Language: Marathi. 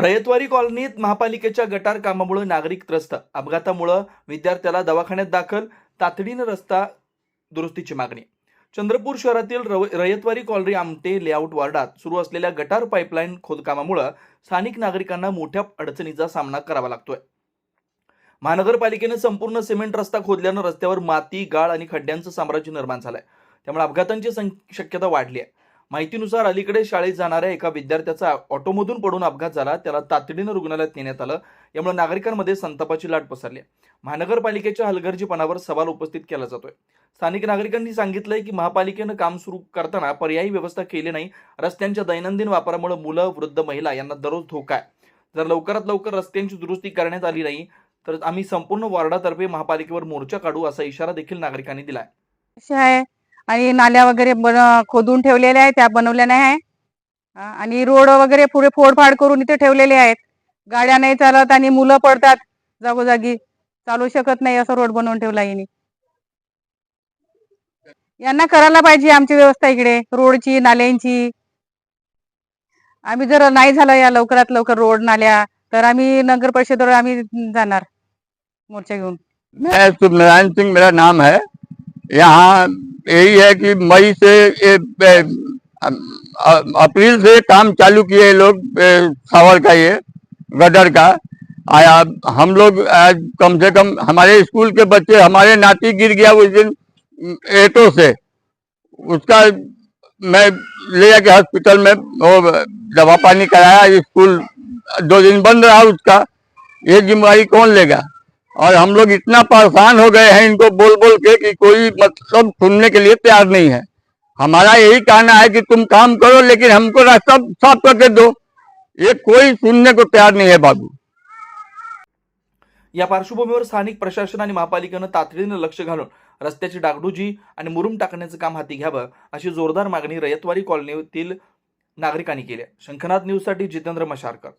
रयतवारी कॉलनीत महापालिकेच्या गटार कामामुळे नागरिक त्रस्त. अपघातामुळं विद्यार्थ्याला दवाखान्यात दाखल तातडीनं रस्ता दुरुस्तीची मागणी. चंद्रपूर शहरातील रव- रयतवारी कॉलरी आमटे लेआउट वार्डात सुरू असलेल्या गटार पाईपलाईन खोदकामामुळं स्थानिक नागरिकांना मोठ्या अडचणीचा सामना करावा लागतोय. महानगरपालिकेनं संपूर्ण सिमेंट रस्ता खोदल्यानं रस्त्यावर माती गाळ आणि खड्ड्यांचं साम्राज्य निर्माण झालंय. त्यामुळे अपघातांची सं- शक्यता वाढली आहे माहितीनुसार अलीकडे शाळेत जाणाऱ्या एका विद्यार्थ्याचा ऑटोमधून पडून अपघात झाला. त्याला तातडीनं रुग्णालयात नेण्यात आलं. यामुळे नागरिकांमध्ये संतापाची लाट पसरली. महानगरपालिकेच्या हलगर्जीपणावर सवाल उपस्थित केला जातोय. स्थानिक नागरिकांनी सांगितलंय की महापालिकेनं काम सुरू करताना पर्यायी व्यवस्था केली नाही. रस्त्यांच्या दैनंदिन वापरामुळे मुलं वृद्ध महिला यांना दररोज धोका आहे. जर लवकरात लवकर रस्त्यांची दुरुस्ती करण्यात आली नाही तर आम्ही संपूर्ण वॉर्डातर्फे महापालिकेवर मोर्चा काढू असा इशारा देखील नागरिकांनी दिलाय. आहे आणि नाल्या वगैरे बन खोदून ठेवलेल्या आहेत त्या बनवल्या नाही आहे आणि रोड वगैरे पुढे फोडफाड करून इथे ठेवलेले आहेत. गाड्या नाही चालत आणि मुलं पडतात जागोजागी. चालू शकत नाही असं रोड बनवून ठेवला यांनी यांना करायला पाहिजे आमची व्यवस्था इकडे रोडची नाल्यांची. आम्ही जर नाही झालं या लवकरात लवकर रोड नाल्या तर आम्ही नगर परिषदेवर आम्ही जाणार. मोर्चा घेऊन. मैं मेरा नाम है। यहाँ यही है कि मई से अप्रैल से काम चालू किए लोग सावर का ये, गदर का। आया, हम लोग आज कम से कम, हमारे स्कूल के बच्चे, हमारे नाती गिर गया उस दिन, एटो से। उसका मैं ले जाके हॉस्पिटल में, वो दवा पानी कराया, स्कूल, दो दिन बंद रहा उसका। ये जिम्मेवारी कौन लेगा? और हम लोग इतना परेशान हो गए हैं इनको बोल बोल के कि कोई मतलब सुनने के लिए तैयार नहीं है। हमारा यही कहना है कि तुम काम करो लेकिन हमको रास्ता साफ करके दो। ये कोई सुनने को तैयार नहीं है बाबू। या पार्श्वभूमीवर स्थानिक प्रशासन आणि महापालिकेनं तातडीनं लक्ष घालून रस्त्याची डागडुजी आणि मुरुम टाकण्याचं काम हाती घ्यावं अशी जोरदार मागणी रयतवारी कॉलनीतील नागरिकांनी केली शंखनाथ न्यूजसाठी जितेंद्र मशारकर.